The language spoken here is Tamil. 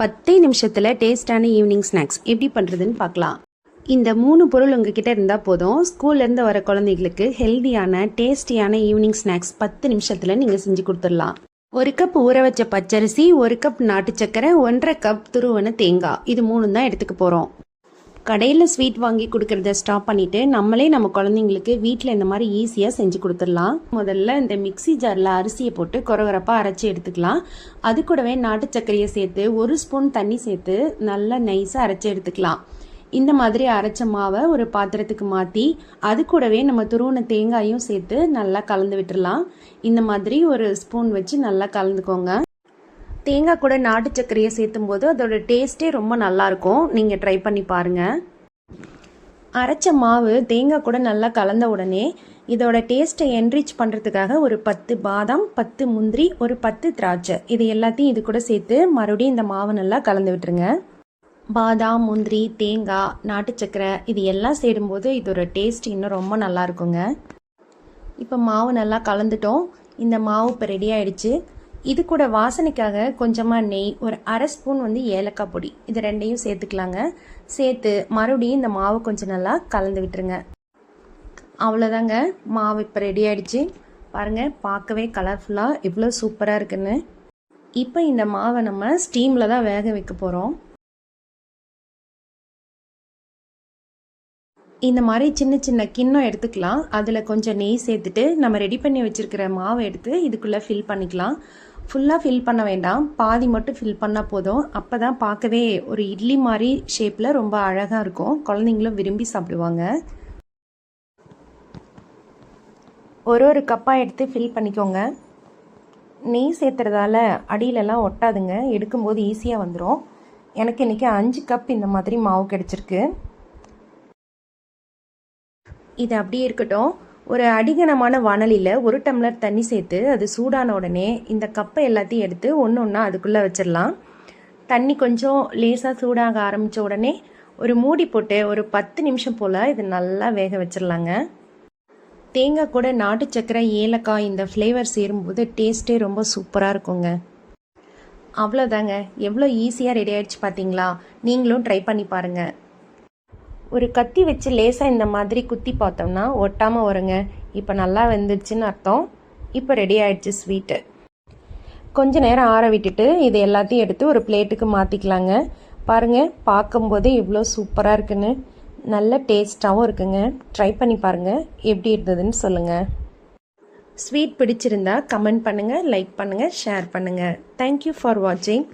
பத்தே நிமிஷத்தில் டேஸ்டான ஈவினிங் ஸ்நாக்ஸ் எப்படி பண்ணுறதுன்னு பார்க்கலாம். இந்த மூணு பொருள் உங்ககிட்ட இருந்தால் போதும். ஸ்கூல்லேருந்து வர குழந்தைகளுக்கு ஹெல்தியான டேஸ்டியான ஈவினிங் ஸ்நாக்ஸ் பத்து நிமிஷத்தில் நீங்கள் செஞ்சு கொடுத்துடலாம். ஒரு கப் ஊற வச்ச பச்சரிசி ஒரு கப் நாட்டு சக்கரை ஒன்றரை கப் துருவன தேங்காய். இது மூணு தான் எடுத்துக்க போகிறோம் கடையில் ஸ்வீட் வாங்கி கொடுக்கறத ஸ்டாப் பண்ணிவிட்டு நம்மளே நம்ம குழந்தைங்களுக்கு வீட்டில் இந்த மாதிரி ஈஸியாக செஞ்சு கொடுத்துடலாம். முதல்ல இந்த மிக்ஸி ஜாரில் அரிசியை போட்டு குறகுறப்பாக அரைச்சி எடுத்துக்கலாம். அது கூடவே நாட்டு சர்க்கரையை சேர்த்து ஒரு ஸ்பூன் தண்ணி சேர்த்து நல்லா நைஸாக அரைச்சி எடுத்துக்கலாம். இந்த மாதிரி அரைச்ச மாவை ஒரு பாத்திரத்துக்கு மாற்றி அது கூடவே நம்ம துருவன தேங்காயும் சேர்த்து நல்லா கலந்து விட்டுடலாம். இந்த மாதிரி ஒரு ஸ்பூன் வச்சு நல்லா கலந்துக்கோங்க. தேங்காய் கூட நாட்டு சர்க்கரையை சேர்த்தும் போது அதோட டேஸ்ட்டே ரொம்ப நல்லாயிருக்கும். நீங்கள் ட்ரை பண்ணி பாருங்கள் அரைச்ச மாவு தேங்காய் கூட நல்லா கலந்த உடனே இதோட டேஸ்ட்டை என்ரிச் பண்ணுறதுக்காக ஒரு பத்து பாதாம் பத்து முந்திரி ஒரு பத்து திராட்சை. இது எல்லாத்தையும் இது கூட சேர்த்து மறுபடியும் இந்த மாவு நல்லா கலந்து விட்டுருங்க. பாதாம் முந்திரி தேங்காய் நாட்டு சர்க்கரை இது எல்லாம் சேரும்போது இதோட டேஸ்ட் இன்னும் ரொம்ப நல்லா இருக்குங்க இப்போ மாவு நல்லா கலந்துட்டோம். இந்த மாவு இப்போ ரெடி ஆயிடுச்சு. இது கூட வாசனைக்காக கொஞ்சமாக நெய் ஒரு அரை ஸ்பூன் வந்து ஏலக்காய் பொடி. இது ரெண்டையும் சேர்த்துக்கலாங்க. சேர்த்து மறுபடியும் இந்த மாவு கொஞ்சம் நல்லா கலந்து விட்டுருங்க. அவ்வளோதாங்க மாவு இப்போ ரெடி ஆகிடுச்சு பாருங்கள் பார்க்கவே கலர்ஃபுல்லாக இவ்வளோ சூப்பராக இருக்குன்னு. இப்போ இந்த மாவை நம்ம ஸ்டீமில் தான் வேக வைக்க போகிறோம் இந்த மாதிரி சின்ன சின்ன கிண்ணம் எடுத்துக்கலாம். அதில் கொஞ்சம் நெய் சேர்த்துட்டு நம்ம ரெடி பண்ணி வச்சுருக்கிற மாவை எடுத்து இதுக்குள்ளே ஃபில் பண்ணிக்கலாம். ஃபுல்லாக ஃபில் பண்ண வேண்டாம். பாதி மட்டும் ஃபில் பண்ணால் போதும். அப்போ தான் பார்க்கவே ஒரு இட்லி மாதிரி ஷேப்பில் ரொம்ப அழகாக இருக்கும். குழந்தைங்களும் விரும்பி சாப்பிடுவாங்க. ஒரு ஒரு கப்பாக எடுத்து ஃபில் பண்ணிக்கோங்க. நெய் சேர்த்துறதால அடியிலலாம் ஒட்டாதுங்க. எடுக்கும்போது ஈஸியாக வந்துடும் எனக்கு இன்றைக்கி அஞ்சு கப் இந்த மாதிரி மாவு கிடச்சிருக்கு. இது அப்படியே இருக்கட்டும். ஒரு அடிகனமான வானலியில் ஒரு டம்ளர் தண்ணி சேர்த்து அது சூடான உடனே இந்த கப்பை எல்லாத்தையும் எடுத்து ஒன்று ஒன்றா அதுக்குள்ளே வச்சிடலாம். தண்ணி கொஞ்சம் லேசாக சூடாக ஆரம்பித்த உடனே ஒரு மூடி போட்டு ஒரு பத்து நிமிஷம் போல் இது நல்லா வேக வச்சிடலாங்க. தேங்காய் கூட நாட்டு சக்கரை ஏலக்காய் இந்த ஃப்ளேவர் சேரும்போது டேஸ்ட்டே ரொம்ப சூப்பராக இருக்குங்க. அவ்வளோதாங்க எவ்வளோ ஈஸியாக ரெடி ஆயிடுச்சு பார்த்தீங்களா நீங்களும் ட்ரை பண்ணி பாருங்கள் ஒரு கத்தி வச்சு லேசாக இந்த மாதிரி குத்தி பார்த்தோம்னா ஒட்டாமல் வருங்க. இப்போ நல்லா வெந்துடுச்சுன்னு அர்த்தம். இப்போ ரெடி ஆயிடுச்சு ஸ்வீட்டு கொஞ்ச நேரம் ஆற விட்டுட்டு இது எல்லாத்தையும் எடுத்து ஒரு பிளேட்டுக்கு மாற்றிக்கலாங்க பாருங்கள் பார்க்கும்போதே இவ்வளோ சூப்பராக இருக்குன்னு. நல்ல டேஸ்ட்டாகவும் இருக்குங்க. ட்ரை பண்ணி பாருங்கள் எப்படி இருந்ததுன்னு சொல்லுங்கள் ஸ்வீட் பிடிச்சிருந்தா கமெண்ட் பண்ணுங்கள் லைக் பண்ணுங்கள் ஷேர் பண்ணுங்கள் தேங்க்யூ ஃபார் வாட்சிங்